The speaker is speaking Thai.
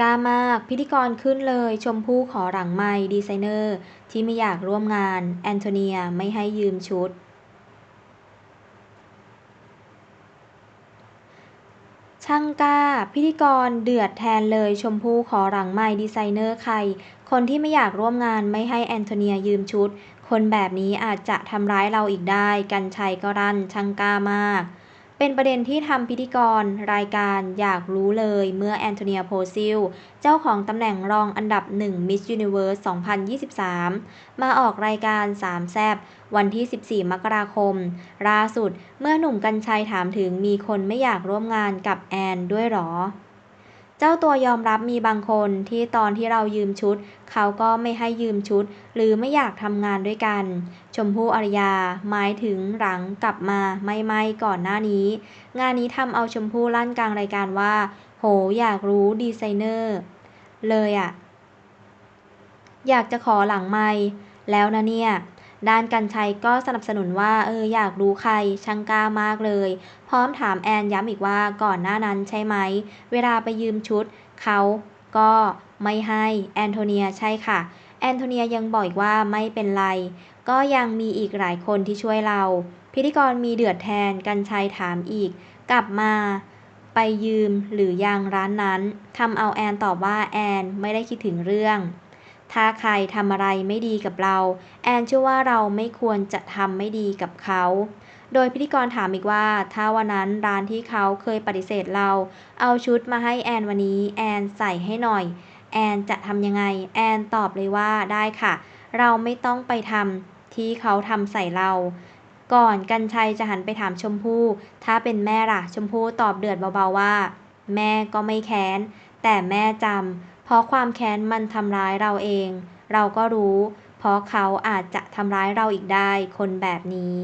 กล้ามาก พิธีกรขึ้นเลย ชมพู่ขอหลังไมค์ดีไซเนอร์ ที่ไม่อยากร่วมงาน แอนโทเนียไม่ให้ยืมชุด ช่างกล้า พิธีกรเดือดแทนเลย ชมพู่ขอหลังไมค์ดีไซเนอร์ใคร คนที่ไม่อยากร่วมงานไม่ให้แอนโทเนียยืมชุด คนแบบนี้อาจจะทำร้ายเราอีกได้ กันชัยก็รั่นช่างกล้ามาก เป็นประเด็นที่ทำพิธีกรรายการอยากรู้เลยเมื่อแอนโทเนียโพซิล เจ้าของตำแหน่งรองอันดับหนึ่ง Miss Universe 2023 มาออกรายการสามแซบวันที่ 14 มกราคมล่าสุด เมื่อหนุ่มกัญชัยถามถึงมีคนไม่อยากร่วมงานกับแอนด้วยหรอ เจ้าตัวยอมรับมีบางคนที่ตอนที่เรายืมชุด เขาก็ไม่ให้ยืมชุด หรือไม่อยากทำงานด้วยกัน ชมพู่อารยาหมายถึงหลังกลับมาไม่ไม่ก่อนหน้านี้ งานนี้ทำเอาชมพู่ลั่นกลางรายการว่า โหอยากรู้ดีไซเนอร์ เลยอะ อยากจะขอหลังไม่แล้วนะเนี่ย ด้านกันชัยก็สนับสนุนว่าเอออยากรู้ใครช่างกล้ามากเลย พร้อมถามแอนย้ำอีกว่าก่อนหน้านั้นใช่ไหม เวลาไปยืมชุด เขาก็ไม่ให้แอนโทเนียใช่ค่ะ แอนโทเนียยังบอกอีกว่าไม่เป็นไร ก็ยังมีอีกหลายคนที่ช่วยเรา พิธีกรมีเดือดแทนกันชัยถามอีก กลับมาไปยืมหรือยังร้านนั้นทำเอาแอนตอบว่าแอนไม่ได้คิดถึงเรื่อง ถ้าใครทำอะไรไม่ดีกับเรา แอนเชื่อว่าเราไม่ควรจะทำไม่ดีกับเขา โดยพิธีกรถามอีกว่า ถ้าวันนั้นร้านที่เขาเคยปฏิเสธเรา เอาชุดมาให้แอนวันนี้แอนใส่ให้หน่อย แอนจะทำยังไง แอนตอบเลยว่าได้ค่ะ เราไม่ต้องไปทำที่เขาทำใส่เรา ก่อนกันชัยจะหันไปถามชมพู่ ถ้าเป็นแม่ล่ะ ชมพู่ตอบเดือดเบาๆว่า แม่ก็ไม่แค้นแต่แม่จำ เพราะความแค้นมันทำร้ายเราเอง เราก็รู้ เพราะเขาอาจจะทำร้ายเราอีกได้ คนแบบนี้